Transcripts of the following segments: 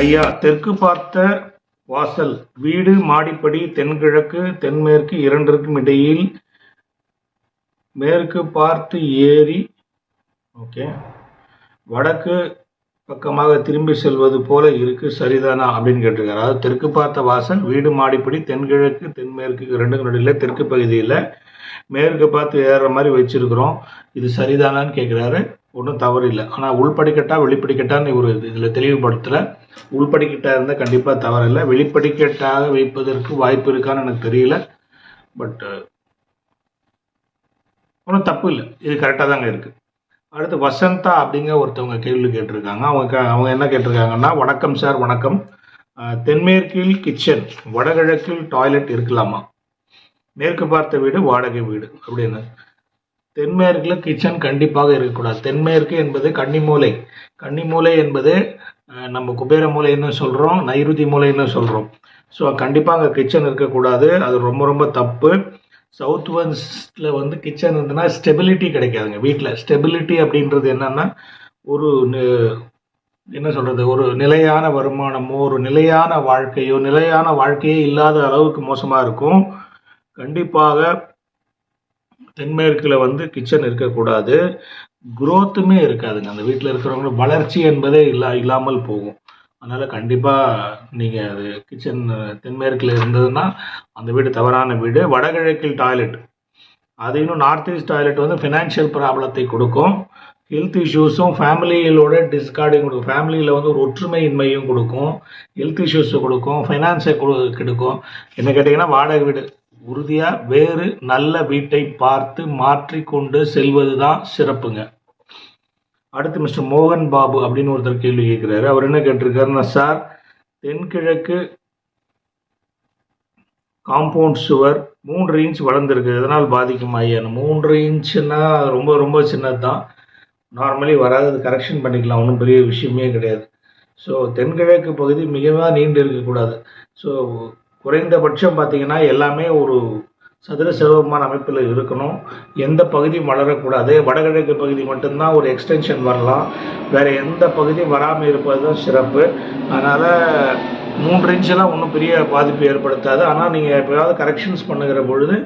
ஐயா தெற்கு பார்த்த வாசல் வீடு மாடிப்படி தென்கிழக்கு தென்மேற்கு இரண்டிற்கும் இடையில் மேற்கு பார்த்து ஏறி ஓகே வடக்கு பக்கமாக திரும்பி செல்வது போல இருக்கு சரிதானா அப்படின்னு கேட்டிருக்காரு. அதாவது தெற்கு பார்த்த வாசல் வீடு மாடிப்படி தென்கிழக்கு தென்மேற்கு ரெண்டுக்கும் நடுவில் தெற்கு பகுதியில் மேற்கு பார்த்து ஏறுற மாதிரி வச்சிருக்கிறோம். இது சரிதானான்னு கேட்குறாரு ஒன்றும் தவறு இல்லை. ஆனால் உள்படிக்கட்டா வெளிப்படிக்கட்டான்னு ஒரு இதில் தெளிவுபடுத்தலை. உள்படிக்கட்டா இருந்தால் கண்டிப்பாக தவறில்லை. வெளிப்படிக்கட்டாக வைப்பதற்கு வாய்ப்பு இருக்கான்னு எனக்கு தெரியல. பட் uh, ஒன்றும் தப்பு இல்லை. இது கரெக்டாக தாங்க இருக்குது அடுத்து வசந்தா அப்படிங்கிற ஒருத்தவங்க கேள்வி கேட்டிருக்காங்க. அவங்க அவங்க என்ன கேட்டிருக்காங்கன்னா வணக்கம் சார் வணக்கம். அஹ், தென்மேற்கில் கிச்சன் வடகிழக்கில் டாய்லெட் இருக்கலாமா? மேற்கு பார்த்த வீடு வாடகை வீடு. அப்படின்னு. தென்மேற்கில் கிச்சன் கண்டிப்பாக இருக்கக்கூடாது. தென்மேற்கு என்பது கன்னிமூலை கன்னிமூலை என்பது நம்ம குபேர மூலைன்னு சொல்கிறோம் நைருதி மூலைன்னு சொல்கிறோம் ஸோ கண்டிப்பாக அங்கே கிச்சன் இருக்கக்கூடாது. அது ரொம்ப ரொம்ப தப்பு. சவுத் வெஸ்டில் வந்து கிச்சன் இருந்ததுன்னா ஸ்டெபிலிட்டி கிடைக்காதுங்க வீட்டில் ஸ்டெபிலிட்டி அப்படின்றது என்னென்னா ஒரு என்ன சொல்கிறது ஒரு நிலையான வருமானமோ ஒரு நிலையான வாழ்க்கையோ நிலையான வாழ்க்கையே இல்லாத அளவுக்கு மோசமாக இருக்கும். கண்டிப்பாக தென்மேற்கில் வந்து கிச்சன் இருக்கக்கூடாது. குரோத்துமே இருக்காதுங்க. அந்த வீட்டில் இருக்கிறவங்களுக்கு வளர்ச்சி என்பதே இல்லா இல்லாமல் போகும். அதனால் கண்டிப்பாக நீங்கள் அது கிச்சன் தென்மேற்கில் இருந்ததுன்னா அந்த வீடு தவறான வீடு. வடகிழக்கில் டாய்லெட் அது இன்னும் நார்த் ஈஸ்ட் டாய்லெட் வந்து ஃபினான்ஷியல் ப்ராப்ளத்தை கொடுக்கும். ஹெல்த் இஷ்யூஸும் ஃபேமிலியிலோட டிஸ்கார்டிங் கொடுக்கும். ஃபேமிலியில் வந்து ஒரு ஒற்றுமையின்மையும் கொடுக்கும். ஹெல்த் இஷ்யூஸை கொடுக்கும். ஃபைனான்ஸை கொடு கெடுக்கும். என்ன கேட்டிங்கன்னா வாடகை வீடு. உறுதியாக வேறு நல்ல வீட்டை பார்த்து மாற்றிக்கொண்டு செல்வது தான் சிறப்புங்க. அடுத்து மிஸ்டர் மோகன் பாபு அப்படின்னு ஒருத்தர் கேள்வி கேட்குறாரு அவர் என்ன கேட்டிருக்காருன்னா சார் தென்கிழக்கு காம்பவுண்ட் சுவர் மூன்று இன்ச் வளர்ந்துருக்கு. இதனால் பாதிக்கும் ஐயா? மூன்று இன்ச்சுன்னா ரொம்ப ரொம்ப சின்னது தான் நார்மலி வராது கரெக்ஷன் பண்ணிக்கலாம். ஒன்றும் பெரிய விஷயமே கிடையாது. ஸோ தென்கிழக்கு பகுதி மிகவும் நீண்டு இருக்கக்கூடாது. ஸோ குறைந்தபட்சம் பார்த்தீங்கன்னா எல்லாமே ஒரு சதுர செவமான அமைப்பில் இருக்கணும். எந்த பகுதியும் வளரக்கூடாது. வடகிழக்கு பகுதி மட்டும்தான் ஒரு எக்ஸ்டென்ஷன் வரலாம். வேறு எந்த பகுதியும் வராமல் இருப்பது தான் சிறப்பு. அதனால் மூன்று இன்ச்செல்லாம் ஒன்றும் பெரிய பாதிப்பு ஏற்படுத்தாது. ஆனால் நீங்கள் எப்போயாவது கரெக்ஷன்ஸ் பண்ணுகிற பொழுது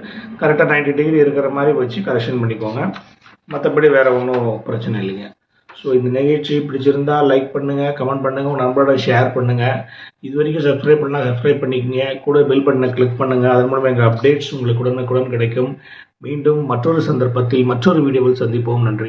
கரெக்டாக 90 டிகிரி இருக்கிற மாதிரி வச்சு கரெக்ஷன் பண்ணிக்கோங்க. மற்றபடி வேறு ஒன்றும் பிரச்சனை இல்லைங்க. ஸோ இந்த நிகழ்ச்சி பிடிச்சிருந்தா லைக் பண்ணுங்கள் கமெண்ட் பண்ணுங்கள் உங்கள் நண்பரோட ஷேர் பண்ணுங்கள் இது வரைக்கும் சப்ஸ்கிரைப் பண்ணால் சப்ஸ்கிரைப் பண்ணிக்கங்க. கூட பெல் பட்டனை கிளிக் பண்ணுங்கள் அதன் மூலமாக எங்கள் அப்டேட்ஸ் உங்களுக்கு உடனுக்குடன் கிடைக்கும். மீண்டும் மற்றொரு சந்தர்ப்பத்தில் மற்றொரு வீடியோவில் சந்திப்போம். நன்றி.